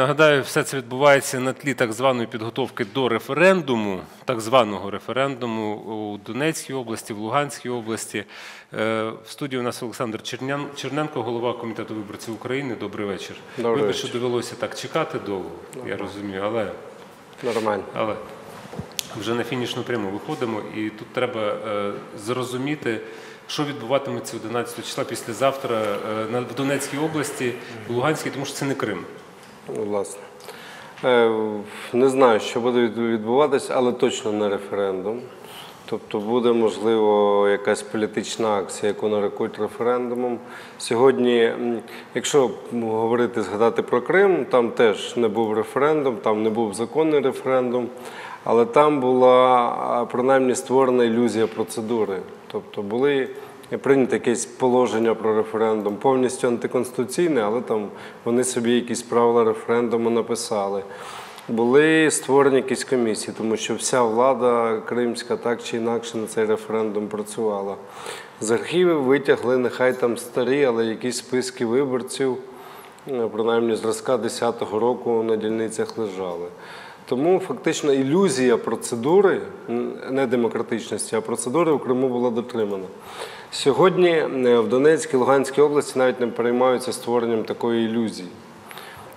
Нагадаю, все це відбувається на тлі так званої підготовки до референдуму, так званого референдуму у Донецькій області, в Луганській області. Е, В студії у нас Олександр Чернян- Черненко, голова комітету виборців України. Добрий вечір. Добрий Вибач, що довелося так чекати довго, я розумію, але Нормально. але вже на фінішну пряму виходимо, і тут треба е, зрозуміти, що відбуватиметься 11 числа післязавтра е, в Донецькій області, в Луганській, тому що це не Крим. Ну, Власне. Е, Не знаю, що буде від- відбуватись, але точно не референдум. Тобто буде, можливо, якась політична акція, яку нарекуть референдумом. Сьогодні, якщо говорити, згадати про Крим, там теж не був референдум, там не був законний референдум, але там була принаймні створена ілюзія процедури. Тобто були прийнято якесь положення про референдум, повністю антиконституційне, але там вони собі якісь правила референдуму написали. Були створені якісь комісії, тому що вся влада кримська так чи інакше на цей референдум працювала. З архівів витягли, нехай там старі, але якісь списки виборців, е, принаймні зразка 10-го року на дільницях лежали. Тому фактично ілюзія процедури, не демократичності, а процедури в Криму була дотримана. Сьогодні е, в Донецькій, Луганській області навіть не переймаються створенням такої ілюзії.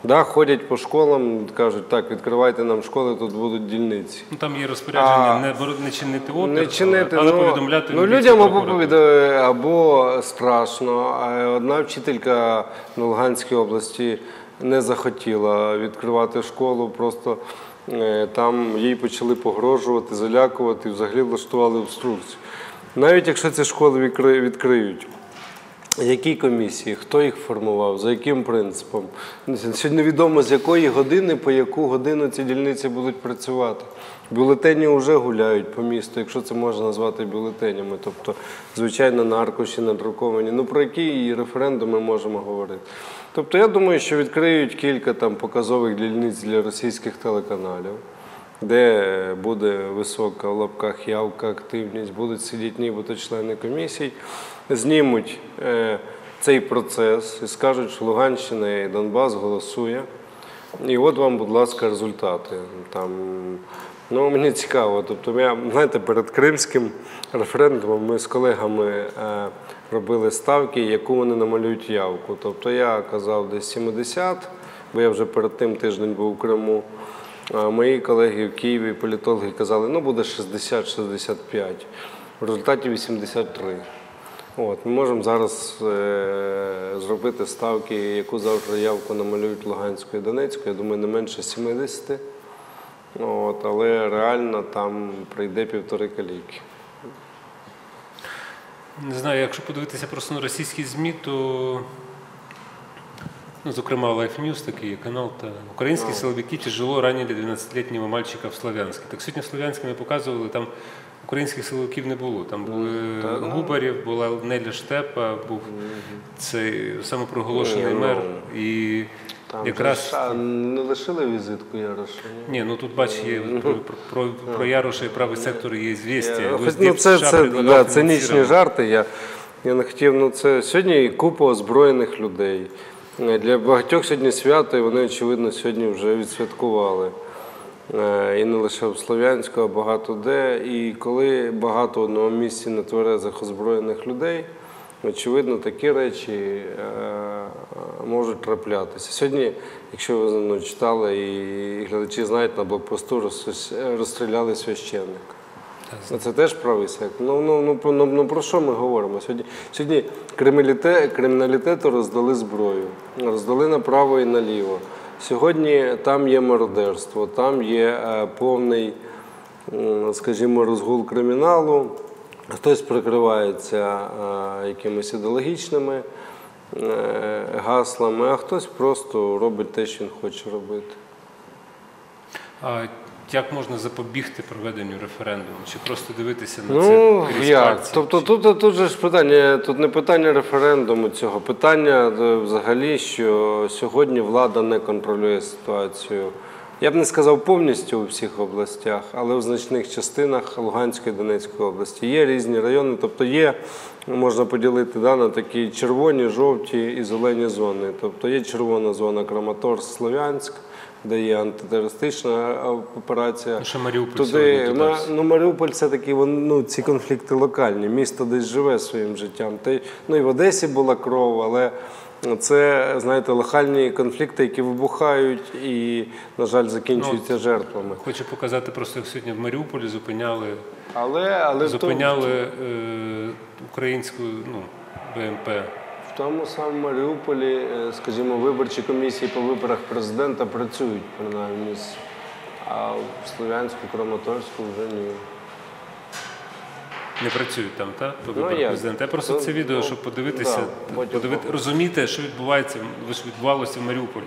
Да, ходять по школам, кажуть, так, відкривайте нам школи, тут будуть дільниці. Ну там є розпорядження А, не, не чинити опір, Не чинити, але ну, повідомляти ну, людям або, прокуратуру. або страшно. Одна вчителька на Луганській області не захотіла відкривати школу, просто е, там їй почали погрожувати, залякувати, взагалі влаштували обструкцію. Навіть якщо ці школи відкриють. Які комісії, хто їх формував, за яким принципом? Сьогодні невідомо з якої години, по яку годину ці дільниці будуть працювати. Бюлетені вже гуляють по місту, якщо це можна назвати бюлетенями. Тобто, звичайно, на аркуші надруковані. Ну про які референдуми ми можемо говорити? Тобто, я думаю, що відкриють кілька там показових дільниць для російських телеканалів де буде висока в лапках явка, активність, будуть сидіти нібито члени комісій, знімуть е, цей процес і скажуть, що Луганщина і Донбас голосує. І от вам, будь ласка, результати. Там, ну, мені цікаво. Тобто, я, знаєте, перед кримським референдумом ми з колегами е, робили ставки, яку вони намалюють явку. Тобто я казав десь 70, бо я вже перед тим тиждень був у Криму. Мої колеги в Києві, політологи казали, ну буде 60-65, в результаті 83. От, ми можемо зараз е, зробити ставки, яку завтра явку намалюють Луганську і Донецьку, я думаю, не менше 70. От, але реально там прийде півтори каліки. Не знаю, якщо подивитися просто на російські ЗМІ, то, ну, зокрема, Life News, такий канал, та українські силовики тяжело ранили 12-літнього мальчика в Слов'янську. Так сьогодні в Слов'янську ми показували, там українських силовиків не було. Там були Губарєв, була Неля Штепа, був цей самопроголошений Ні, ну, мер. І Там якраз. же ж, а, не лишили візитку Яроша? ні? Ну тут бач, є про, про, про, Яроша і правий сектор є хоч, ну, це, це да, цинічні жарти. Я, я не хотів, ну це сьогодні купа озброєних людей. Е, Для багатьох сьогодні свято, і вони, очевидно, сьогодні вже відсвяткували. Е, І не лише в Слов'янську, а багато де. І коли багато в одному місці нетверезих озброєних людей, очевидно, такі речі е, можуть траплятися. Сьогодні, якщо ви ну, читали і глядачі знають, на блокпосту роз- розстріляли священника. Ну, Це теж правий сектор. Ну, ну, ну, про- ну, ну про що ми говоримо? Сьогодні, сьогодні криміналіте, криміналітету роздали зброю, роздали направо і наліво. Сьогодні там є мародерство, там є е, повний, скажімо, розгул криміналу. Хтось прикривається е, якимись ідеологічними е, гаслами, а хтось просто робить те, що він хоче робити. Як можна запобігти проведенню референдуму? Чи просто дивитися на Ну це крізь як? пальці? Тобто тут, тут же ж питання, тут не питання референдуму цього, питання е, взагалі, що сьогодні влада не контролює ситуацію Я б не сказав повністю у всіх областях, але в значних частинах Луганської і Донецької області є різні райони, тобто є, можна поділити да, на такі червоні, жовті і зелені зони. Тобто є червона зона Краматорськ, Слов'янськ, де є антитерористична операція. Ще Маріуполь Туди, сьогодні Ма- ну, Маріуполь це такі ну, ці конфлікти локальні. Місто десь живе своїм життям. Та ну, і в Одесі була кров, але це, знаєте, локальні конфлікти, які вибухають і, на жаль, закінчуються Ну, жертвами. Хочу показати, просто сьогодні в Маріуполі зупиняли, Але, але зупиняли е, українську ну, БМП. Тому самому Маріуполі, е, скажімо, виборчі комісії по виборах президента працюють, принаймні. А в Слов'янську, Краматорську вже ні. Не працюють там, так? По Ну, виборах як? президента. Я просто Ну, це відео, ну, щоб подивитися, да, подивити, розуміти, що відбувається, що відбувалося в Маріуполі.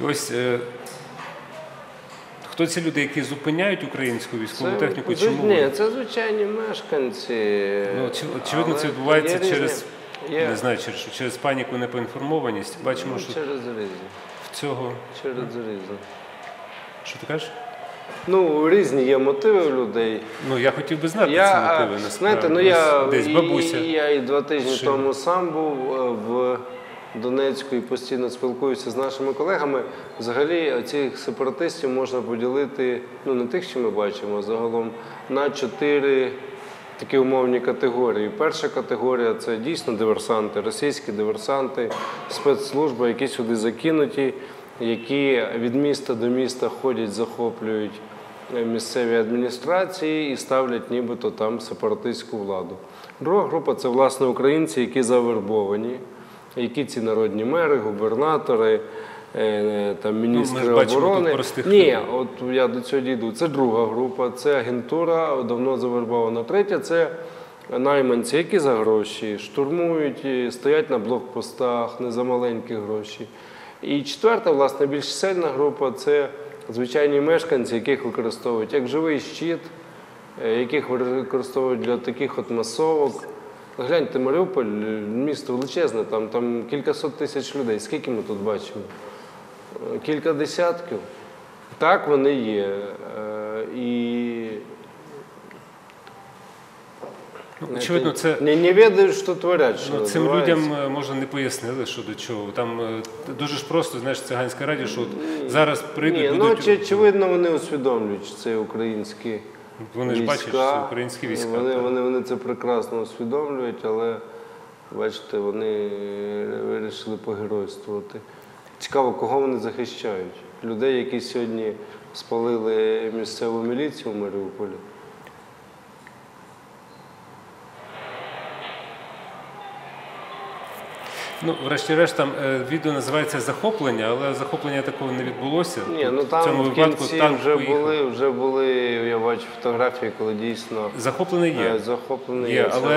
І ось е, хто ці люди, які зупиняють українську військову техніку, чому? Ні, це звичайні мешканці. Ну, очевидно, це відбувається через, є, не знаю, через, через паніку, непоінформованість. Бачимо, ну, що через різні. в цього. Через різні. Що ти кажеш? Ну, різні є мотиви у людей. Ну, я хотів би знати ці мотиви, насправді. знаєте, ну я десь і- бабуся. І, я і два тижні Чи- тому сам був е, в Донецьку і постійно спілкуюся з нашими колегами. Взагалі, цих сепаратистів можна поділити, ну не тих, що ми бачимо, а загалом на чотири такі умовні категорії. Перша категорія це дійсно диверсанти, російські диверсанти, спецслужби, які сюди закинуті, які від міста до міста ходять, захоплюють е, місцеві адміністрації і ставлять нібито там сепаратистську владу. Друга група це власне українці, які завербовані, які ці народні мери, губернатори, там, міністри Ну, бачимо тут оборони. простих Ні, от я до цього дійду. Це друга група, це агентура, давно завербована. Третя це найманці, які за гроші штурмують, стоять на блокпостах, не за маленькі гроші. І четверта, власне, більш сильна група це звичайні мешканці, яких використовують як живий щит, е, яких використовують для таких от масовок. Гляньте, Маріуполь, місто величезне, там, там кількасот тисяч людей. Скільки ми тут бачимо? Кілька десятків. Так вони є. Е, І Ну, очевидно, це не, не ведають, що творять. Що Ну, цим людям е, може не пояснили, що до чого. Там е, дуже ж просто, знаєш, циганське радіо, що от зараз прийдуть, Ні, ну будуть, чи, очевидно, вони усвідомлюють, що це українські вони ж бачать, що це українські війська. Вони, вони, вони це прекрасно усвідомлюють, але бачите, вони вирішили погеройствувати. Цікаво, кого вони захищають? Людей, які сьогодні спалили місцеву міліцію в Маріуполі. Ну, врешті-решт, там е, відео називається захоплення, але захоплення такого не відбулося. Ні, Тут ну в там цьому в випадку кінці танк вже поїхав. були, вже були, я бачу фотографії, коли дійсно Захоплений є. е, захоплений Є, але,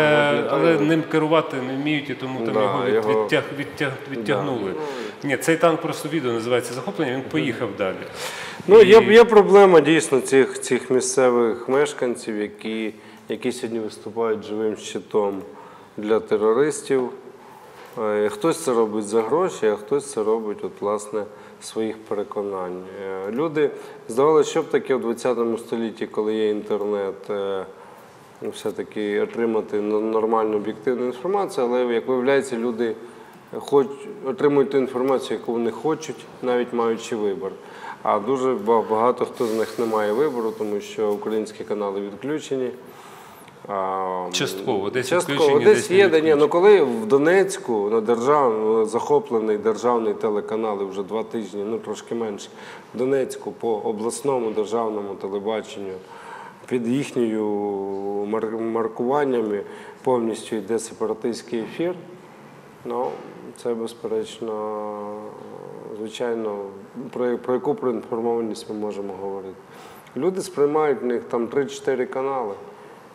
але ним керувати не вміють, і тому там Да, його, від, його- відтяг, відтяг, відтягнули. Ні, цей танк просто відео називається захоплення, він поїхав далі. Ну, є, є проблема дійсно цих, цих місцевих мешканців, які, які сьогодні виступають живим щитом для терористів. Е, Хтось це робить за гроші, а хтось це робить от, власне, своїх переконань. Е, Люди здавалося, що б таке в 20 столітті, коли є інтернет, е, ну, все-таки отримати нормальну об'єктивну інформацію, але як виявляється, люди хоч отримують ту інформацію, яку вони хочуть, навіть маючи вибір. А дуже багато хто з них не має вибору, тому що українські канали відключені. Частково, десь Частково, десь десь є, де ні. Ну коли в Донецьку на держав... захоплений державний телеканал вже два тижні, ну трошки менше, в Донецьку по обласному державному телебаченню під їхньою маркуваннями повністю йде сепаратистський ефір. Ну, це безперечно, звичайно, про, про яку проінформованість ми можемо говорити. Люди сприймають в них там 3-4 канали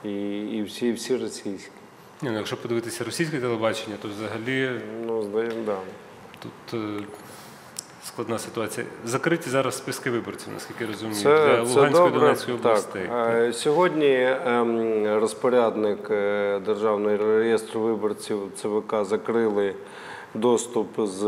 і, і всі, всі російські. Ні, ну, якщо подивитися російське телебачення, то взагалі Ну, здаємо, да. тут е, складна ситуація. Закриті зараз списки виборців, наскільки я розумію, Це, для це Луганської добре. Донецької областей. Так. Сьогодні ем, розпорядник е, Державного реєстру виборців ЦВК закрили доступ з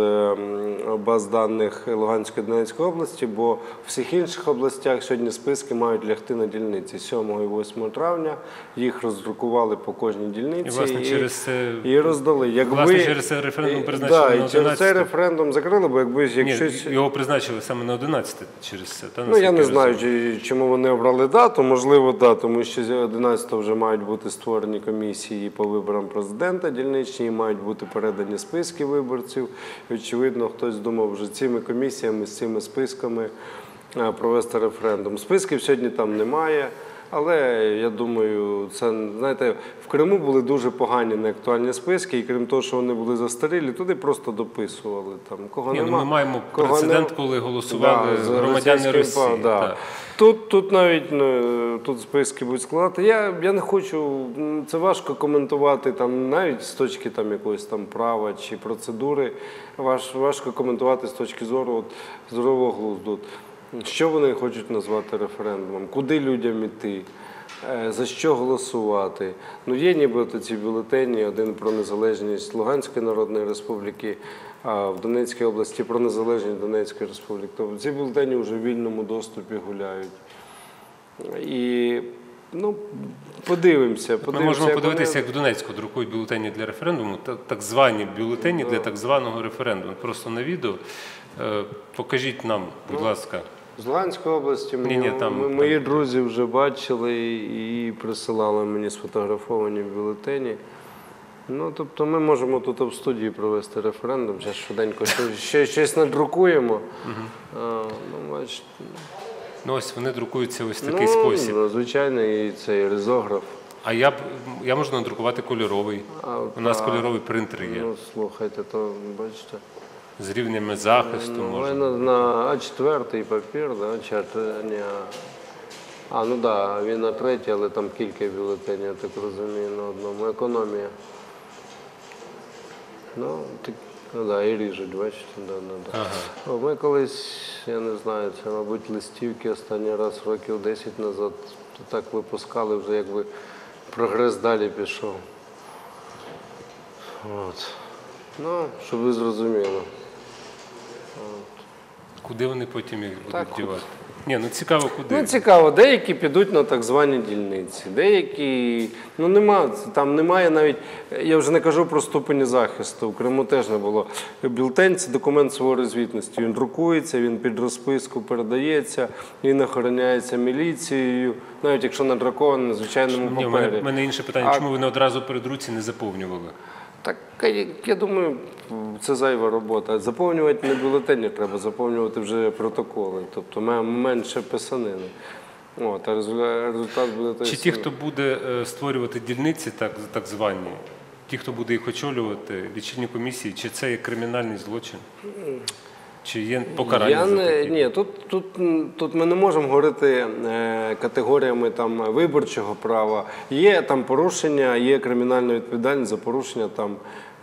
баз даних Луганської Донецької області, бо в всіх інших областях сьогодні списки мають лягти на дільниці 7 і 8 травня. Їх роздрукували по кожній дільниці І, власне, через це- і роздали. Якби, власне, через це референдум призначили да, на і через цей референдум закрили, бо якби якщо його призначили саме на 11 через це. Та, Ну, я не знаю, чи- чому вони обрали дату. Можливо, да, тому що з 11 вже мають бути створені комісії по виборам президента дільничні, і мають бути передані списки виборців. Очевидно, хтось думав вже цими комісіями, з цими списками провести референдум. Списків сьогодні там немає. Але я думаю, це знаєте, в Криму були дуже погані неактуальні списки, і крім того, що вони були застарілі, туди просто дописували там кого Ні, ну, ми маємо кого прецедент, нема. коли голосували з громадяни Росії. пав- да. Тут, тут навіть ну, тут списки будуть складати. Я, я не хочу, це важко коментувати там навіть з точки там якогось там права чи процедури. Важ, важко коментувати з точки зору от, здорового глузду. Що вони хочуть назвати референдумом, куди людям іти, е, за що голосувати. Ну, є нібито ці бюлетені, один про незалежність Луганської Народної Республіки, а в Донецькій області про незалежність Донецької Республіки. Тобто ці бюлетені вже в вільному доступі гуляють. І ну, подивимося. Ми можемо як подивитися, як в Донецьку друкують бюлетені для референдуму, так звані бюлетені для так званого референдуму. Просто на відео. Е, Покажіть нам, будь Ну, ласка. З Луганської області мені, Ні-ні, там- ми- мої друзі вже бачили і присилали мені сфотографовані бюлетені. Ну, тобто ми можемо тут в студії провести референдум, зараз швиденько ще, щось надрукуємо. А, ну, бачите, Ну ось вони друкуються ось в такий ну, спосіб. ну, звичайно, і цей ризограф. А я б я можу надрукувати кольоровий. А, У нас а, кольоровий принтер є. Ну, слухайте, то бачите. З рівнями захисту Ну, можна. на, на А4 папір, да, чи А3, ні, а- а, ну так, да, він на третій, але там кілька бюлетенів, я так розумію, на одному. Економія. Ну, так, ну да, і ріжуть, бачите, да, да, да. Ага. Ми колись, я не знаю, це, мабуть, листівки останній раз років 10 назад так випускали, вже якби прогрес далі пішов. От. Ну, щоб ви зрозуміли. Куди вони потім їх будуть Так, дівати? Ні, ну цікаво, куди. Ну, цікаво, деякі підуть на так звані дільниці, деякі, ну нема, там немає навіть, я вже не кажу про ступені захисту, в Криму теж не було. Бюлетень – це документ суворої звітності. Він друкується, він під розписку передається, він охороняється міліцією, навіть якщо надракований на звичайному Ні, папері. мене, мене інше питання, А- чому ви не одразу перед руці не заповнювали? Так я, думаю, це зайва робота. Заповнювати не бюлетені треба, заповнювати вже протоколи, тобто ме- менше писанини. От, а результат, результат буде той Чи ті, хто буде е, створювати дільниці, так, так звані, ті, хто буде їх очолювати, лічильні комісії, чи це є кримінальний злочин? Чи є покарання Я за не, такі? ні, тут, тут, тут ми не можемо говорити е, категоріями там, виборчого права. Є там порушення, є кримінальна відповідальність за порушення там,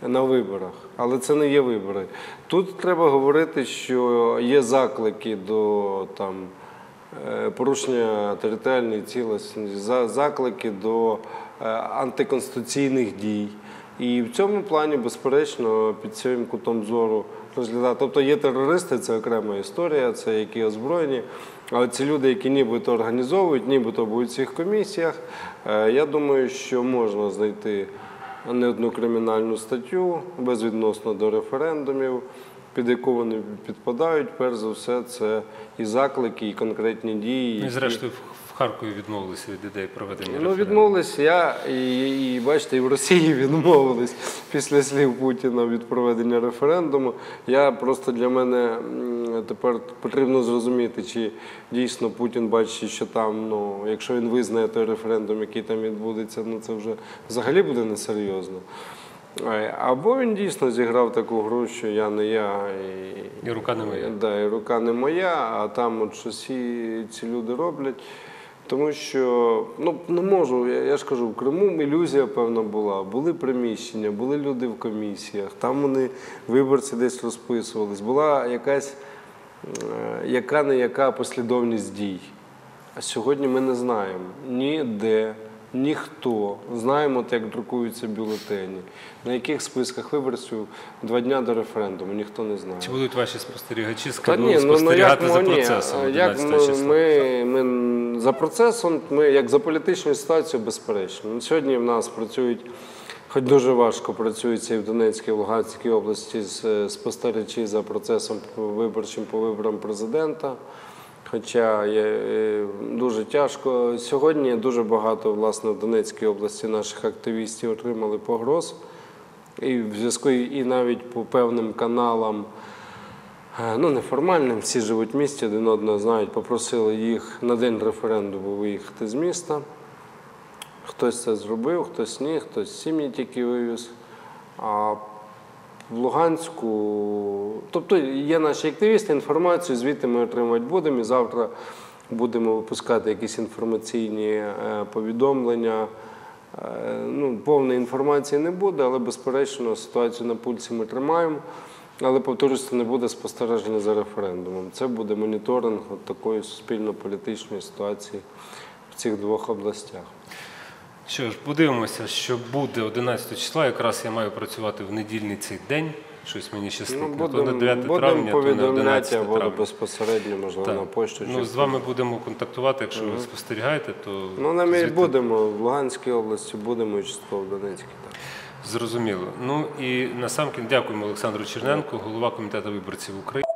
на виборах, але це не є вибори. Тут треба говорити, що є заклики до там, е, порушення територіальної цілісності, за- заклики до е, антиконституційних дій. І в цьому плані, безперечно, під цим кутом зору розглядати. Тобто є терористи, це окрема історія, це які озброєні. А ці люди, які нібито організовують, нібито будуть в цих комісіях, е, я думаю, що можна знайти не одну кримінальну статтю безвідносно до референдумів, під яку вони підпадають. Перш за все, це і заклики, і конкретні дії. Ну, і зрештою в Харкові відмовилися від ідеї проведення Ну, референдуму. відмовились я і, і бачите, і в Росії відмовились після слів Путіна від проведення референдуму. Я просто для мене тепер потрібно зрозуміти, чи дійсно Путін бачить, що там, ну, якщо він визнає той референдум, який там відбудеться, ну це вже взагалі буде несерйозно. Або він дійсно зіграв таку гру, що я не я, і, І рука не моя. Да, і рука не моя, а там от щось ці, люди роблять. Тому що ну не можу, я, я ж кажу, в Криму ілюзія певна була. Були приміщення, були люди в комісіях, там вони виборці десь розписувались. Була якась яка не яка послідовність дій. А сьогодні ми не знаємо ні де, Ніхто. Знаємо, як друкуються бюлетені. На яких списках виборців два дня до референдуму, ніхто не знає. Чи будуть ваші спостерігачі КДУ ну, ну як спостерігати за ми, ні, процесом як ми, числа? ми, ми за процесом, ми як за політичною ситуацією, безперечно. Ну, Сьогодні в нас працюють, хоч дуже важко працюється і в Донецькій, і в Луганській області з- спостерігачі за процесом виборчим по виборам президента. Хоча є е, дуже тяжко. Сьогодні дуже багато власне в Донецькій області наших активістів отримали погроз. І в зв'язку і навіть по певним каналам, е, ну неформальним, всі живуть в місті, один одного знають, попросили їх на день референдуму виїхати з міста. Хтось це зробив, хтось ні, хтось сім'ї тільки вивіз. А в Луганську, тобто є наші активісти, інформацію звідти ми отримувати будемо. І завтра будемо випускати якісь інформаційні е, повідомлення. Е, Ну, повної інформації не буде, але безперечно ситуацію на пульсі ми тримаємо. Але повторюсь, це не буде спостереження за референдумом. Це буде моніторинг от такої суспільно-політичної ситуації в цих двох областях. Що ж, подивимося, що буде 11 числа. Якраз я маю працювати в недільний цей день. Щось мені щастить. Ну, не то на 9 травня, то на повідомляти 11 або травня. безпосередньо, можливо, Так. на почту. Ну, з вами будемо контактувати. Якщо ви спостерігаєте, то Ну, і звідти будемо в Луганській області, будемо і частково в Донецькій. Так. зрозуміло. Ну і насамкін дякуємо Олександру Черненку, голова комітету виборців України.